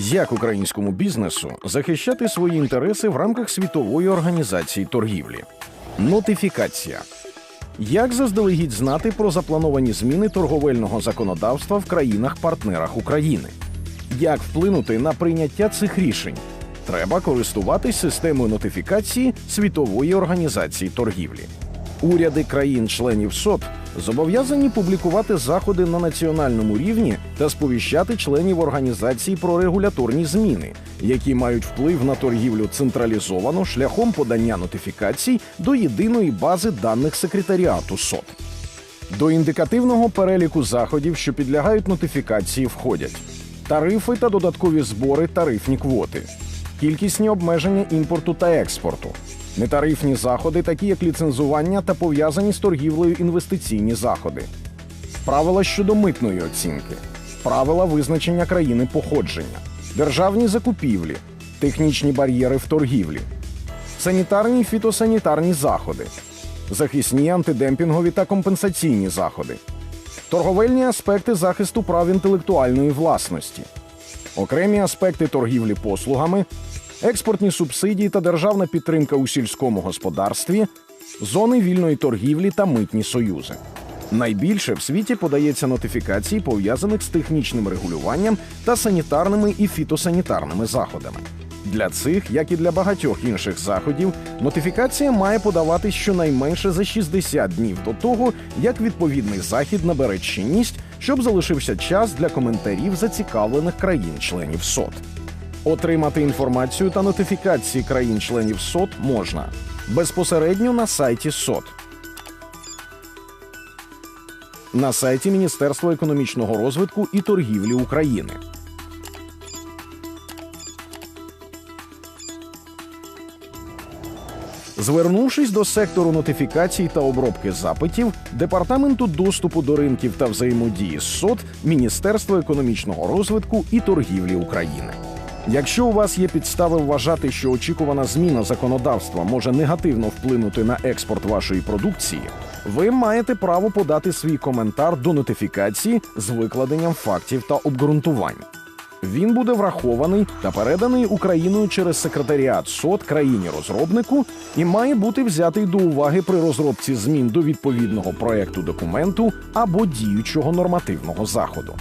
Як українському бізнесу захищати свої інтереси в рамках світової організації торгівлі? Нотифікація. Як заздалегідь знати про заплановані зміни торговельного законодавства в країнах-партнерах України? Як вплинути на прийняття цих рішень? Треба користуватись системою нотифікації Світової організації торгівлі. Уряди країн-членів СОТ зобов'язані публікувати заходи на національному рівні та сповіщати членів організації про регуляторні зміни, які мають вплив на торгівлю централізовано шляхом подання нотифікацій до єдиної бази даних секретаріату СОТ. До індикативного переліку заходів, що підлягають нотифікації, входять тарифи та додаткові збори, тарифні квоти, кількісні обмеження імпорту та експорту, нетарифні заходи, такі як ліцензування та пов'язані з торгівлею інвестиційні заходи, правила щодо митної оцінки, правила визначення країни походження, державні закупівлі, технічні бар'єри в торгівлі, санітарні і фітосанітарні заходи, захисні антидемпінгові та компенсаційні заходи, торговельні аспекти захисту прав інтелектуальної власності, окремі аспекти торгівлі послугами, експортні субсидії та державна підтримка у сільському господарстві, зони вільної торгівлі та митні союзи. Найбільше в світі подається нотифікацій, пов'язаних з технічним регулюванням та санітарними і фітосанітарними заходами. Для цих, як і для багатьох інших заходів, нотифікація має подаватись щонайменше за 60 днів до того, як відповідний захід набере чинність, щоб залишився час для коментарів зацікавлених країн-членів СОТ. Отримати інформацію та нотифікації країн-членів СОТ можна безпосередньо на сайті СОТ. На сайті Міністерства економічного розвитку і торгівлі України. Звернувшись до сектору нотифікацій та обробки запитів Департаменту доступу до ринків та взаємодії з СОТ Міністерства економічного розвитку і торгівлі України. Якщо у вас є підстави вважати, що очікувана зміна законодавства може негативно вплинути на експорт вашої продукції, ви маєте право подати свій коментар до нотифікації з викладенням фактів та обґрунтувань. Він буде врахований та переданий Україною через секретаріат СОТ країні-розробнику і має бути взятий до уваги при розробці змін до відповідного проекту документу або діючого нормативного заходу.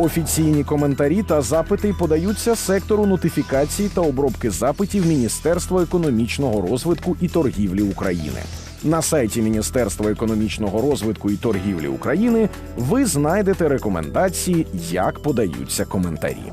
Офіційні коментарі та запити подаються сектору нотифікації та обробки запитів Міністерства економічного розвитку і торгівлі України. На сайті Міністерства економічного розвитку і торгівлі України ви знайдете рекомендації, як подаються коментарі.